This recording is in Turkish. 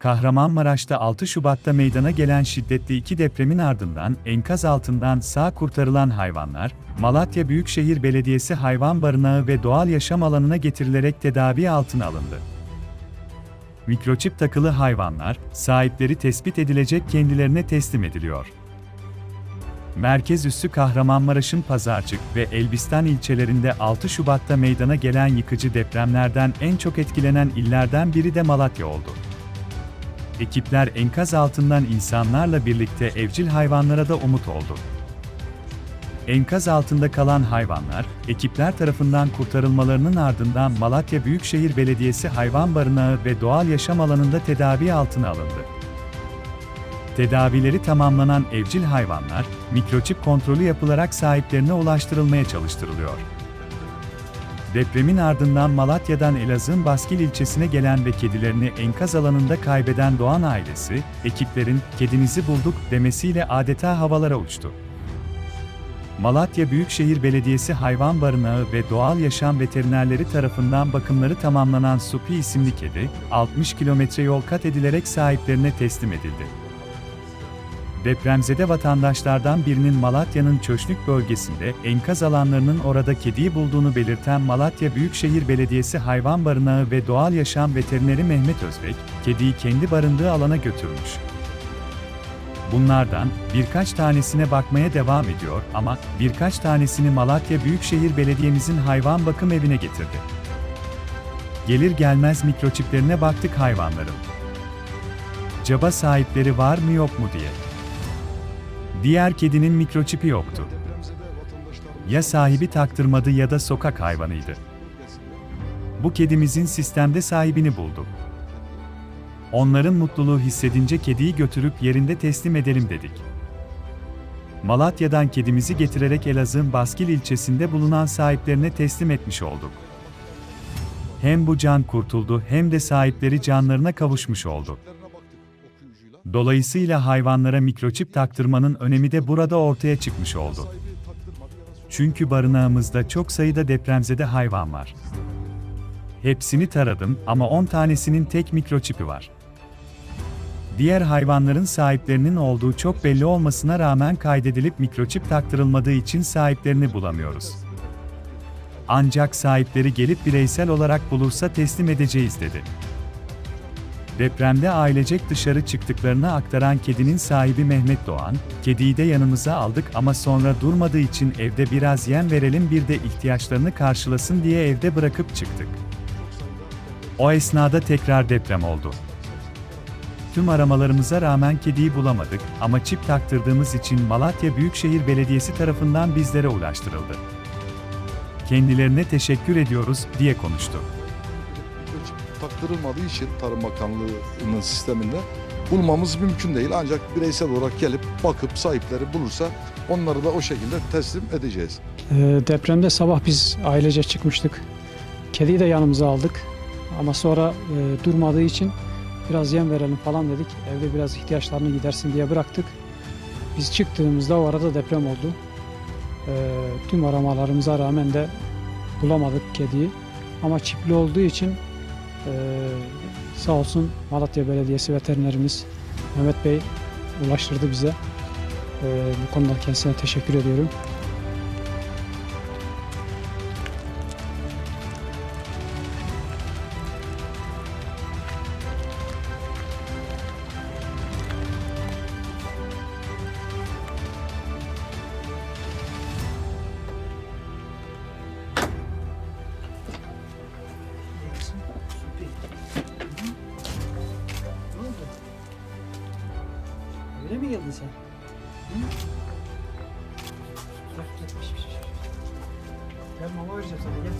Kahramanmaraş'ta 6 Şubat'ta meydana gelen şiddetli iki depremin ardından enkaz altından sağ kurtarılan hayvanlar, Malatya Büyükşehir Belediyesi Hayvan Barınağı ve Doğal Yaşam Alanı'na getirilerek tedavi altına alındı. Mikroçip takılı hayvanlar, sahipleri tespit edilecek kendilerine teslim ediliyor. Merkez üssü Kahramanmaraş'ın Pazarcık ve Elbistan ilçelerinde 6 Şubat'ta meydana gelen yıkıcı depremlerden en çok etkilenen illerden biri de Malatya oldu. Ekipler enkaz altından insanlarla birlikte evcil hayvanlara da umut oldu. Enkaz altında kalan hayvanlar, ekipler tarafından kurtarılmalarının ardından Malatya Büyükşehir Belediyesi Hayvan Barınağı ve Doğal Yaşam Alanı'nda tedavi altına alındı. Tedavileri tamamlanan evcil hayvanlar, mikroçip kontrolü yapılarak sahiplerine ulaştırılmaya çalıştırılıyor. Depremin ardından Malatya'dan Elazığ'ın Baskil ilçesine gelen ve kedilerini enkaz alanında kaybeden Doğan ailesi, ekiplerin "kedinizi bulduk" demesiyle adeta havalara uçtu. Malatya Büyükşehir Belediyesi Hayvan Barınağı ve Doğal Yaşam Veterinerleri tarafından bakımları tamamlanan Supi isimli kedi, 60 kilometre yol kat edilerek sahiplerine teslim edildi. Depremzede vatandaşlardan birinin Malatya'nın Çöşlük bölgesinde enkaz alanlarının orada kediyi bulduğunu belirten Malatya Büyükşehir Belediyesi Hayvan Barınağı ve Doğal Yaşam Veterineri Mehmet Özbek, kediyi kendi barındığı alana götürmüş. Bunlardan birkaç tanesine bakmaya devam ediyor ama birkaç tanesini Malatya Büyükşehir Belediye'mizin hayvan bakım evine getirdi. Gelir gelmez mikroçiplerine baktık hayvanların. Caba sahipleri var mı yok mu diye. Diğer kedinin mikroçipi yoktu. Ya sahibi taktırmadı ya da sokak hayvanıydı. Bu kedimizin sistemde sahibini bulduk. Onların mutluluğu hissedince kediyi götürüp yerinde teslim edelim dedik. Malatya'dan kedimizi getirerek Elazığ'ın Baskil ilçesinde bulunan sahiplerine teslim etmiş olduk. Hem bu can kurtuldu hem de sahipleri canlarına kavuşmuş oldu. Dolayısıyla hayvanlara mikroçip taktırmanın önemi de burada ortaya çıkmış oldu. Çünkü barınağımızda çok sayıda depremzede hayvan var. Hepsini taradım ama 10 tanesinin tek mikroçipi var. Diğer hayvanların sahiplerinin olduğu çok belli olmasına rağmen kaydedilip mikroçip taktırılmadığı için sahiplerini bulamıyoruz. Ancak sahipleri gelip bireysel olarak bulursa teslim edeceğiz dedi. Depremde ailecek dışarı çıktıklarını aktaran kedinin sahibi Mehmet Doğan, kediyi de yanımıza aldık ama sonra durmadığı için evde biraz yem verelim bir de ihtiyaçlarını karşılasın diye evde bırakıp çıktık. O esnada tekrar deprem oldu. Tüm aramalarımıza rağmen kediyi bulamadık ama çip taktırdığımız için Malatya Büyükşehir Belediyesi tarafından bizlere ulaştırıldı. Kendilerine teşekkür ediyoruz diye konuştu. Taktırılmadığı için Tarım Bakanlığı'nın sisteminde bulmamız mümkün değil. Ancak bireysel olarak gelip bakıp sahipleri bulursa onları da o şekilde teslim edeceğiz. Ee, depremde sabah biz ailece çıkmıştık. Kediyi de yanımıza aldık. Ama sonra e, durmadığı için biraz yem verelim falan dedik. Evde biraz ihtiyaçlarını gidersin diye bıraktık. Biz çıktığımızda o arada deprem oldu. Ee, tüm aramalarımıza rağmen de bulamadık kediyi. Ama çipli olduğu için e, sağ olsun Malatya Belediyesi veterinerimiz Mehmet Bey ulaştırdı bize. Ee, bu konuda kendisine teşekkür ediyorum. Öyle mi geldin sen? Hı? Gel gel. Gel mama vereceğim sana gel.